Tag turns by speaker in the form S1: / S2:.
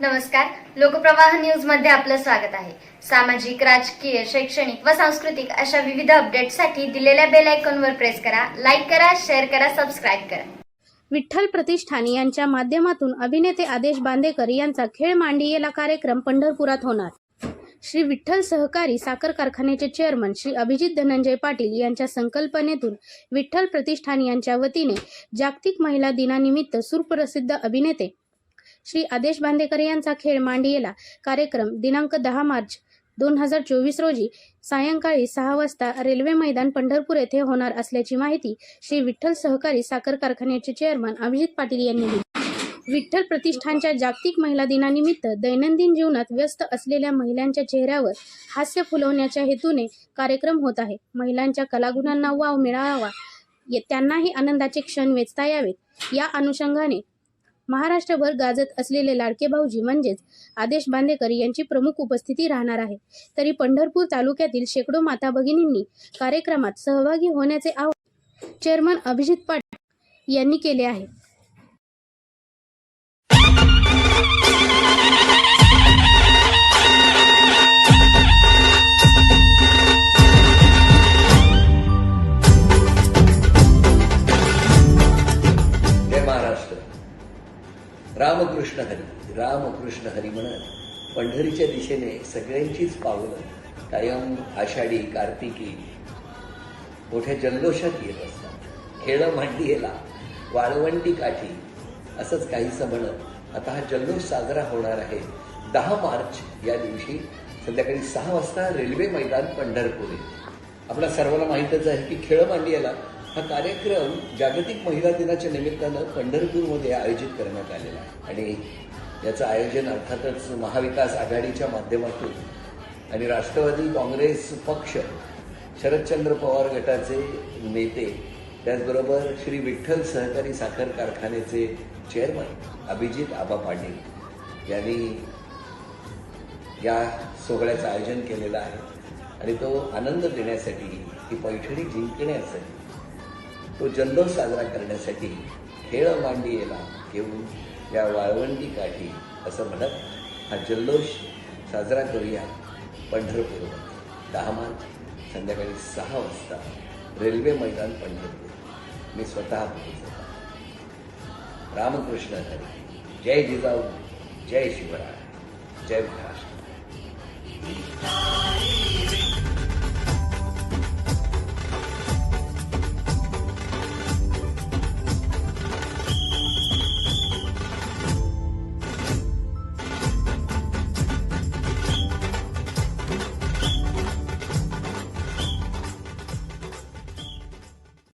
S1: नमस्कार. लोकप्रवाह न्यूजमध्ये आपलं स्वागत आहे. सामाजिक राजकीय शैक्षणिक व सांस्कृतिक अशा विविध अपडेटसाठी दिलेल्या बेल आयकॉनवर प्रेस करा लाईक करा शेअर करा सबस्क्राईब करा.
S2: विठ्ठल प्रतिष्ठान यांच्या माध्यमातून अभिनेते आदेश बांदेकर यांचा खेळ मांडियेला कार्यक्रम पंढरपुरात होणार. श्री विठ्ठल सहकारी साखर कारखान्याचे चेअरमन श्री अभिजित धनंजय पाटील यांच्या संकल्पनेतून विठ्ठल प्रतिष्ठान यांच्या वतीने जागतिक महिला दिनानिमित्त सुप्रसिद्ध अभिनेते श्री आदेश बांदेकर यांचा खेळ मांडियेला कार्यक्रम दिनांक दहा मार्च दोन हजार चोवीस रोजी सायंकाळी सहा वाजता रेल्वे मैदान पंढरपूर येथे होणार असल्याची माहिती श्री विठ्ठल सहकारी साखर कारखान्याचे चेअरमन अभिजित पाटील यांनी दिली. विठ्ठल प्रतिष्ठानच्या जागतिक महिला दिनानिमित्त दैनंदिन जीवनात व्यस्त असलेल्या महिलांच्या चेहऱ्यावर हास्य फुलवण्याच्या हेतूने कार्यक्रम होत आहे. महिलांच्या कलागुणांना वाव मिळावा त्यांनाही आनंदाचे क्षण वेचता यावेत. या अनुषंगाने महाराष्ट्रभर गाजत असलेले लाडके भाऊजी म्हणजेच आदेश बांदेकर यांची प्रमुख उपस्थिती राहणार आहे. तरी पंढरपूर तालुक्यातील शेकडो माता भगिनींनी कार्यक्रमात सहभागी होण्याचे आवाहन चेअरमन अभिजित पाटील यांनी केले आहे.
S3: रामकृष्ण हरी. रामकृष्ण हरी म्हणत पंढरीच्या दिशेने सगळ्यांचीच पावलं. कायम आषाढी कार्तिकी. मोठ्या जल्लोषात येत असतात. खेळं मांडीला वाळवंटी काठी. असंच काहीसं म्हणत आता हा जल्लोष साजरा होणार आहे. दहा मार्च या दिवशी संध्याकाळी सहा वाजता रेल्वे मैदान पंढरपूर. येते आपल्या सर्वांना माहीतच आहे की खेळ मांडियाला हा कार्यक्रम जागतिक महिला दिनाच्या निमित्तानं पंढरपूरमध्ये आयोजित करण्यात आलेला आहे. आणि याचं आयोजन अर्थातच महाविकास आघाडीच्या माध्यमातून आणि राष्ट्रवादी काँग्रेस पक्ष शरदचंद्र पवार गटाचे नेते त्याचबरोबर श्री विठ्ठल सहकारी साखर कारखान्याचे चेअरमन अभिजित आबा पाटील यांनी या सोहळ्याचं आयोजन केलेलं आहे. आणि तो आनंद देण्यासाठी ही पैठणी जिंकण्यासाठी तो जल्लोष साजरा करण्यासाठी खेळ मांडियेला घेऊन या वाळवंटी काठी असं म्हणत हा जल्लोष साजरा करूया पंढरपूर. दहा मार्च संध्याकाळी सहा वाजता रेल्वे मैदान पंढरपूर. मी स्वतः रामकृष्ण हरी. जय जिजाऊ. जय शिवराय. जय महाराष्ट्र.